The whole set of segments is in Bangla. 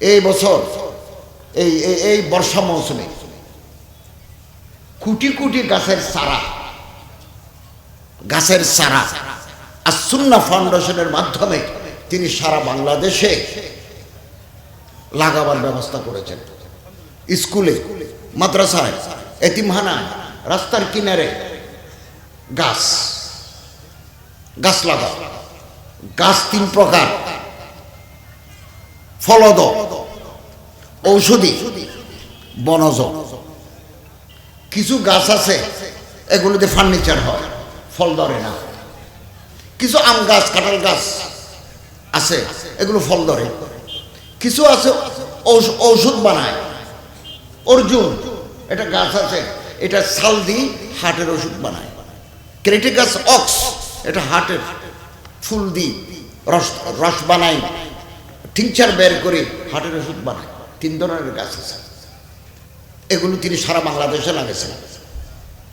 এই বছর, এই, এই- বর্ষা মৌসুমে কোটি কোটি গাছের চারা গাছের চারা আর ফাউন্ডেশনের মাধ্যমে তিনি সারা বাংলাদেশে লাগাবার ব্যবস্থা করেছেন। স্কুলে, মাদ্রাসায় এতিমহানায় রাস্তার কিনারে গাছ গাছ লাগা গাছ তিন প্রকার ফলদ ঔষধি, বনজ। কিছু গাছ আছে, এগুলোতে ফার্নিচার হয়, ফল ধরে না। কিছু আম গাছ, কাঁঠাল গাছ আছে, এগুলো ফল ধরে। কিছু আছে ঔষধ বানায়। অর্জুন, এটা গাছ আছে, এটা ছাল দিয়ে হার্টের ওষুধ বানায় ক্রেটিকাস অক্স, এটা হার্টের ফুল দিয়ে রস রস বানায়। টিংচার বের করে হার্টের ওষুধ বানায়। তিন ধরনের গাছ আছে। এগুলো তিনি সারা বাংলাদেশে লাগাইছেন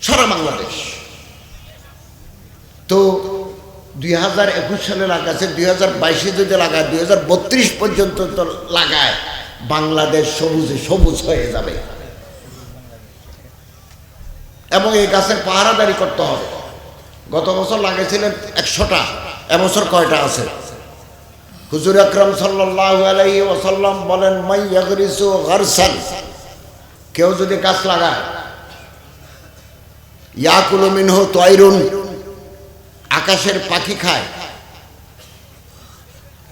সারা বাংলাদেশ। তো দুই হাজার একুশ সালে লাগাচ্ছে দুই হাজার বাইশে যদি লাগায়, দুই হাজার বত্রিশ পর্যন্ত তো লাগায়, বাংলাদেশ সবুজে, সবুজ হয়ে যাবে। এবং এই গাছের পাহারাদারি করতে হবে। গত বছর লাগিয়েছিলেন একশোটা, এবছর কয়টা আছে? হুজুর আকরম সাল্লাহ আলাইহি ওসাল্লাম বলেন, মাই ইয়াগরিসু গারসান। কেউ যদি গাছ লাগায়, ইয়াকুলু মিনহু তয়রুন আকাশের পাখি খায়।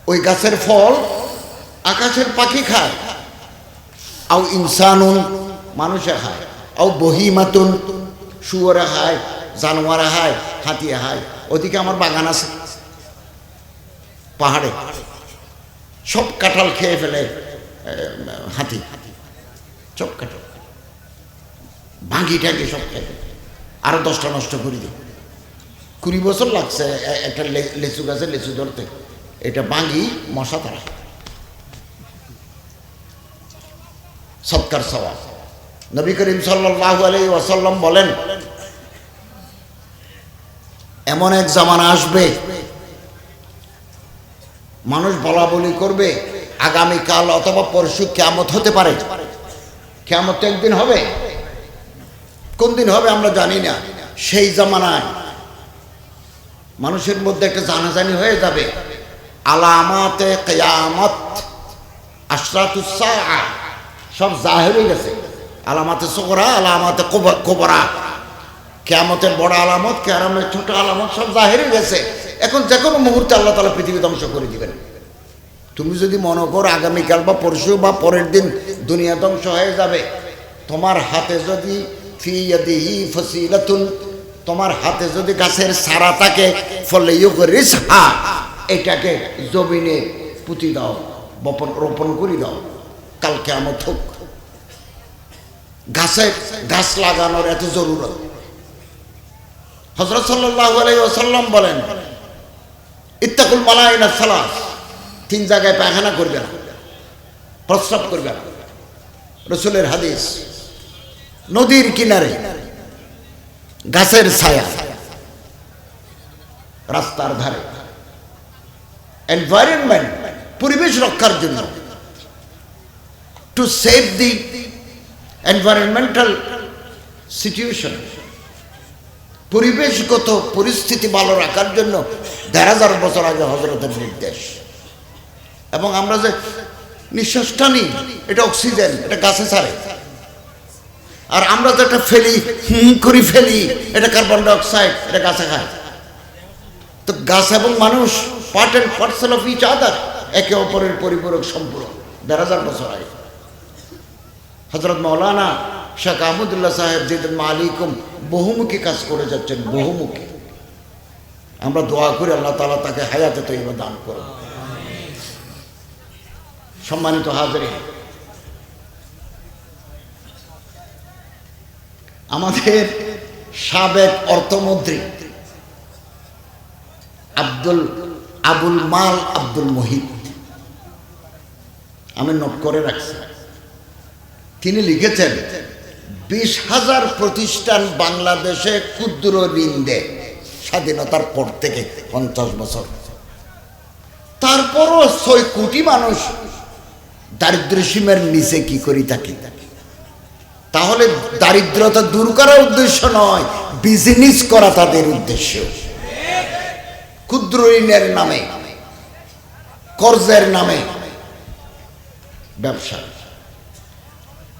ওই গাছের ফল আকাশের পাখি খায়। আও ইনসানুন, মানুষে খায়। আও বহিমাতুন, শুয়োরে খায়, জানোয়ারে খায়, হাতিয়ে খায়। ওদিকে আমার বাগান আছে। পাহাড়ে। সব কাঁঠাল খেয়ে ফেলে হাতি। সব কাঁঠাল। ভাঙি ঠাঙ্গি সব খেয়ে ফেলে। আরও দশটা নষ্ট করে দিই। কুড়ি বছর লাগছে একটা লেচু গাছে লিচু ধরতে। এটা ভাঙি, মশা তারা সৎকার সবাব নবী করিম সাল্লাহ আলাই ওয়াসাল্লাম বলেন, এমন এক জামানা আসবে মানুষ বলা বলি করবে, আগামীকাল অথবা পরশু কেমত হতে পারে। কেমত একদিন হবে। কোন দিন হবে আমরা জানি না। সেই জামানায় মানুষের মধ্যে একটা জানাজানি হয়ে যাবে। আলামাতে কেয়ামত আশরাতুসা সব জাহের হয়ে গেছে। আলামাতে সোকরা আলামাতে কোব- কোবরা। কেয়ামতের বড় আলামত, কেয়ামতের ছোট আলামত সব জাহের হয়ে গেছে। এখন যে কোনো মুহূর্তে আল্লাহ তালা পৃথিবী ধ্বংস করে দিবেন। তুমি যদি মনে করো আগামীকাল বা পরশু বা পরের দিন দুনিয়া ধ্বংস হয়ে যাবে, তোমার হাতে যদি তোমার হাতে যদি গাছের সারা থাকে ফলে এটাকে জমিনে পুঁতি দাও, বপন, রোপণ করে দাও কালকে আমার থুক গাছে গাছ লাগানোর এত জরুরত। হজরত সাল্লাহ আলাই ওসাল্লাম বলেন ইত্তাকুল মালাইনা সালাস। তিন জায়গায় পায়খানা করবে না। প্রস্রাব করবে না। রসুলের হাদিস, নদীর কিনারে গাছের ছায়া, রাস্তার ধারে। এনভায়রনমেন্ট পরিবেশ রক্ষার জন্য। To save the environmental situation পরিবেশগত পরিস্থিতি ভালো রাখার জন্য দেড় হাজার বছর আগে হজরতের নির্দেশ। এবং আমরা যে নিঃশ্বাসটা নিই, এটা অক্সিজেন, এটা গাছে ছাড়ে। আর আমরা এটা ফেলি, হুম করি ফেলি, এটা কার্বন ডাইঅক্সাইড, এটা গাছে খায়। তো গাছ এবং মানুষ part and parcel of each other একে অপরের পরিপূরক সম্পূরক, দেড় হাজার বছর আগে। হজরত মৌলানা শেখ আহমদুল্লাহ সাহেব যেদিন মালিকুম, বহুমুখী কাজ করে যাচ্ছেন, বহুমুখী। আমরা দোয়া করি আল্লাহ তালা তাকে হায়াতে তৈবা দান করুন। সম্মানিত হাজারি। আমাদের সাবেক অর্থমন্ত্রী আব্দুল, আবুল মাল আব্দুল মহিদ আমি নোট করে রাখছি। তিনি লিখেছেন বিশ হাজার প্রতিষ্ঠান বাংলাদেশে ক্ষুদ্র ঋণ দেয়। স্বাধীনতার পর থেকে পঞ্চাশ বছর। তারপরও ছয় কোটি মানুষ দারিদ্র সীমার নিচে কি করি থাকি? তাহলে দারিদ্রতা দূর করার উদ্দেশ্য নয় বিজনেস করা তাদের উদ্দেশ্য। ক্ষুদ্র ঋণের নামে, কর্জের নামে ব্যবসা।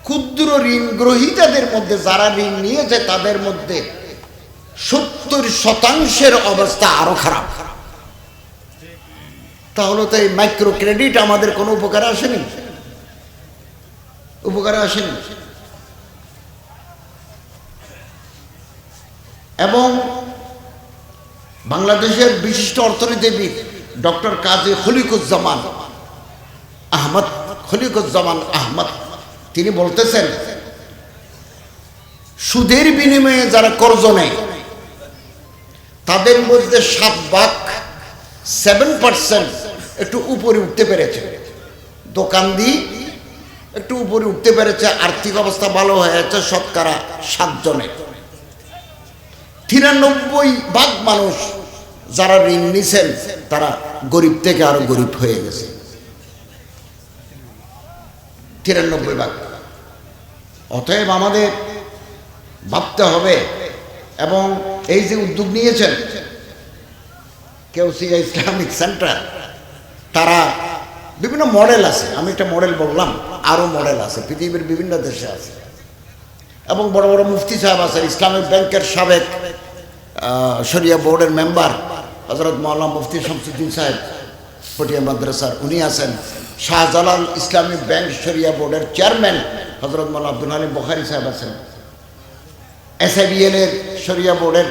ক্ষুদ্র ঋণ গ্রহীতাদের মধ্যে, যারা ঋণ নিয়েছে তাদের মধ্যে সত্তর শতাংশের অবস্থা আরও খারাপ। তাহলে তো এই মাইক্রো ক্রেডিট আমাদের কোনো উপকারে আসেনি? উপকারে আসেনি। এবং বাংলাদেশের বিশিষ্ট অর্থনীতিবিদ ডক্টর কাজী খলিকুজ্জামান আহমদ খলিকুজ্জামান আহমদ তিনি বলতেছেন, সুদের বিনিময়ে যারা কর্জ নেয়, তাদের মধ্যে সাত ভাগ সেভেন পার্সেন্ট একটু উপরে উঠতে পেরেছে। দোকান দিয়ে একটু উপরে উঠতে পেরেছে, আর্থিক অবস্থা ভালো হয়েছে, শতকরা সাতজনে তিরানব্বই ভাগ মানুষ যারা ঋণ নিছেন, তারা গরিব থেকে আরও গরিব হয়ে গেছে। তিরানব্বই ভাগ। অতএব আমাদের ভাবতে হবে এবং এই যে উদ্যোগ নিয়েছেন, কেউ সিয়া ইসলামিক সেন্টার, তারা বিভিন্ন মডেল আছে। আমি একটা মডেল বললাম, আরও মডেল আছে, পৃথিবীর বিভিন্ন দেশে আছে। এবং বড় বড় মুফতি সাহেব আছে, ইসলামিক ব্যাংকের সাবেক শরিয়া বোর্ডের মেম্বার হজরত মৌলানা মুফতি শামসুদ্দিন সাহেব, পটিয়া মাদ্রাসার, উনি আছেন। শাহজালাল ইসলামিক ব্যাংক শরিয়া বোর্ডের চেয়ারম্যান হজরত মৌলানা আব্দুল হালিম বখারি সাহেব আছেন। এসআইবিএল এর শরিয়া বোর্ডের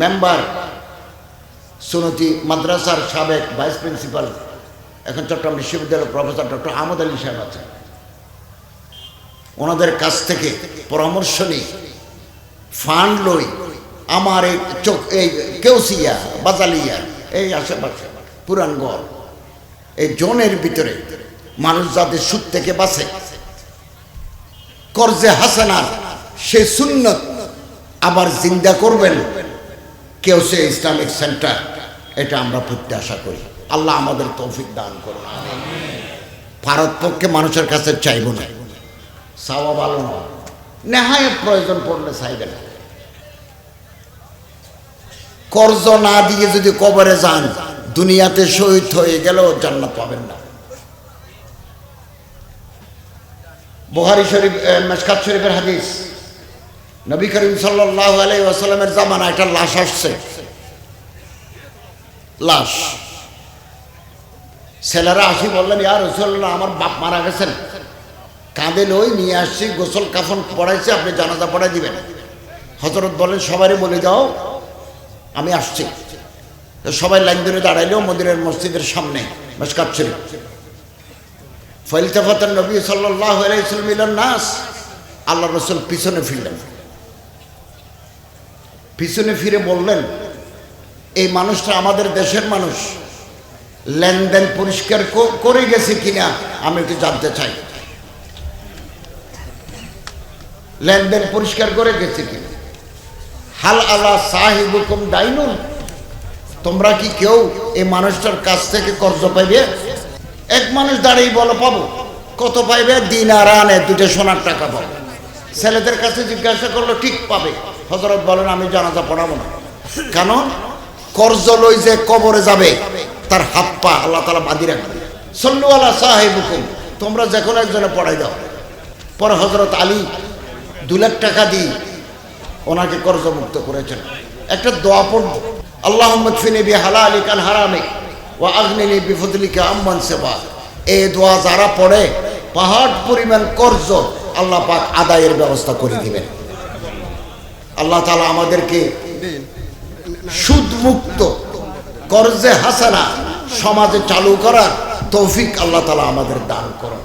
মেম্বার সুনতি মাদ্রাসার সাবেক ভাইস প্রিন্সিপাল, এখন চট্টগ্রাম বিশ্ববিদ্যালয়ের প্রফেসর ডক্টর আহমদ আলী সাহেব আছেন। ওনাদের কাছ থেকে পরামর্শ নিই ফান্ড লই আমার এই চোখ, এই কেউসিয়া, বাজালিয়া, এই আশেপাশে পুরানগড় এই জোনের ভিতরে মানুষ যাদের সুদ থেকে বাঁচে। কর্জে হাসানার সে সুন্নত আবার জিন্দা করবেন। কেউ সে ইসলামিক সেন্টার, এটা আমরা প্রত্যাশা করি। আল্লাহ আমাদের তৌফিক দান করুন ভারত পক্ষে মানুষের কাছে চাইব না। চাওয়া ভালো নয় নেহায় প্রয়োজন পড়লে চাইবে না। কর্জ না দিয়ে যদি কবরে যান, দুনিয়াতে শহীদ হয়ে গেলেও জান্নাত পাবেন না। বুহারি শরীফ মেসকাত শরীফের হাদিস। নবী করিম সাল্লাহ আলাই ওয়াসাল্লামের জামানা একটা লাশ আসছে। লাশ। ছেলেরা আসি বললেন ইয়ার রসুল্লাহ আমার বাপ মারা গেছেন। কাঁদে লই নিয়ে আসছি, গোসল কাফন পড়াইছি, আপনি জানাজা পড়াই দিবেন। হজরত বলেন সবারই বলে দাও, আমি আসছি। সবাই লাইন ধরে দাঁড়াইলেও মন্দিরের মসজিদের সামনে মেসকাত শরীফ। ফলিতাফাতের নবী সাল্লাহ আলাইসাল্লাম নাস আল্লাহ রসুল পিছনে ফিরলেন। পিছনে ফিরে বললেন, এই মানুষটা আমাদের দেশের মানুষ। লেনদেন পরিষ্কার করে গেছে কিনা আমি একটু জানতে চাই। লেনদেন পরিষ্কার করে গেছে কিনা? হাল আলা সাহিবুকুম ডাইনুন? তোমরা কি কেউ এই মানুষটার কাছ থেকে কর্জ পাইবে? এক মানুষ দাঁড়িয়ে বলো, পাবো? কত পাইবে? দিন আর আনে দুটো সোনার টাকা পাবো। ছেলেদের কাছে জিজ্ঞাসা করল, ঠিক পাবে? হজরত বলেন, আমি জানাজা পড়াবো না। কারণ কর্জ লই যে কবরে যাবে, তার হাত পা আল্লাহ তালা বাঁধি রাখবে। সল্লু আল্লাহ সাহেবুকুম, তোমরা যে কোনো একজনে পড়াই দাও। পরে হজরত আলী দু লাখ টাকা দিই ওনাকে কর্জমুক্ত করেছেন। একটা দোয়া পড়ব আল্লাহ ফিনে বি হালা আলী কান হারামে। আম্মান সেবা। এই দোয়া যারা পড়ে, পাহাড় পরিমাণ কর্জ আল্লাহ পাক আদায়ের ব্যবস্থা করে দিবেন। আল্লাহ তালা আমাদেরকে সুদমুক্ত কর্জে হাসানা সমাজে চালু করার তৌফিক আল্লাহ তালা আমাদের দান করুন।